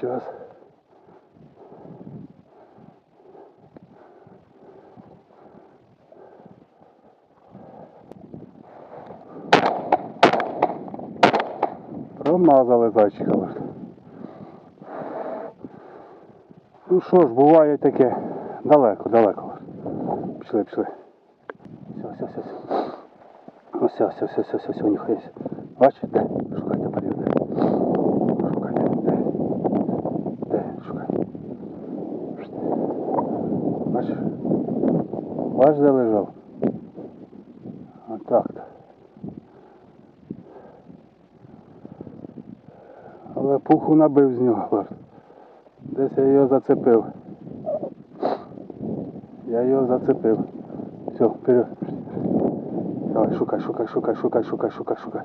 час. Промазали зайчика. Ну що ж, буває таке. Далеко, далеко. Пішли, пішли. Все, все, все, все. Все, все, все, все, все, все, нюхається. Бачиш, де? Шукайте подив, де. Шукайте, де. Де, шукай. Бачиш? Бачиш, де лежав? Отак. Але пуху набив з нього. Десь я його зацепив. Я його зацепив. Все, вперед. Давай, шукай, шукай, шукай, шукай, шукай, шукай, шукай.